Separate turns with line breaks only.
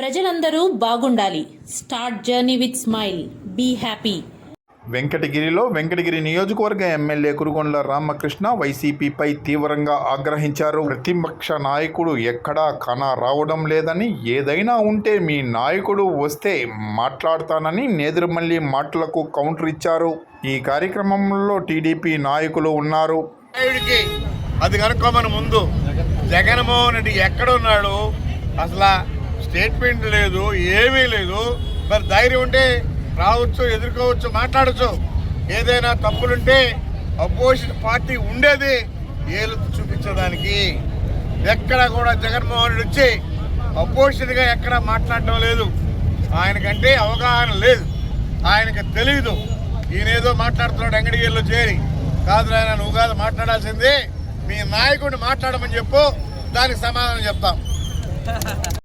ప్రజలందరూ బాగుండాలి. Start journey with smile. Be happy.
వెంకటగిరిలో వెంకటగిరి నియోజకవర్గ ఎమ్మెల్యే కురుగొండ్ల రామకృష్ణ వైసీపీపై తీవ్రంగా ఆగ్రహించారు. ప్రతిపక్ష నాయకుడు ఎక్కడా కన రావడం లేదని ఏదైనా ఉంటే మీ నాయకుడు వస్తే మాట్లాడతానని నేదురుమల్లి మాటలకు కౌంటర్ ఇచ్చారు. ఈ కార్యక్రమంలో టీడీపీ నాయకులు ఉన్నారు.
అది కనుక్కోమని ముందు జగన్మోహన్ రెడ్డి ఎక్కడున్నాడు అసలు స్టేట్మెంట్ లేదు ఏమీ లేదు. మరి ధైర్యం ఉంటే రావచ్చు ఎదుర్కోవచ్చు మాట్లాడచ్చు. ఏదైనా తప్పులుంటే అపోజిషన్ పార్టీ ఉండేది ఏలు చూపించడానికి ఎక్కడ కూడా జగన్మోహన్ రెడ్డి వచ్చి అపోజిషన్గా ఎక్కడ మాట్లాడటం లేదు. ఆయనకంటే అవగాహన లేదు. ఆయనకు తెలియదు ఈయనేదో మాట్లాడుతున్నాడు అంగడిగిరిలో చేరి. కాదు ఆయన నువ్వు కాదు మాట్లాడాల్సింది. మీ నాయకుడిని మాట్లాడమని చెప్పు దానికి సమాధానం చెప్తాం.